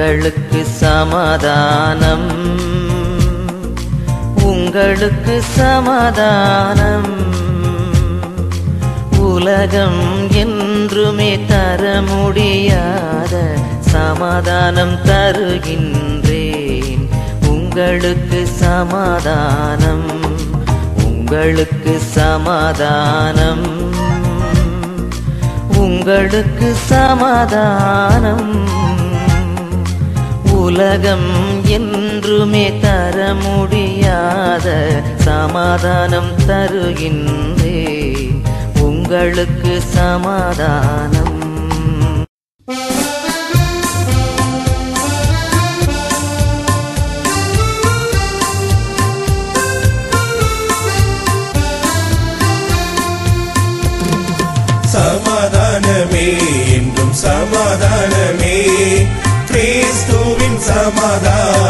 உங்களுக்கு சமாதானம். உங்களுக்கு சமாதானம். உலகம் என்றுமே தர முடியாத சமாதானம் தருகின்றேன். உங்களுக்கு சமாதானம். உங்களுக்கு சமாதானம். உங்களுக்கு சமாதானம். உலகம் என்றுமே தர முடியாத சமாதானம் தருகின்றே. உங்களுக்கு சமாதானம் Ramada.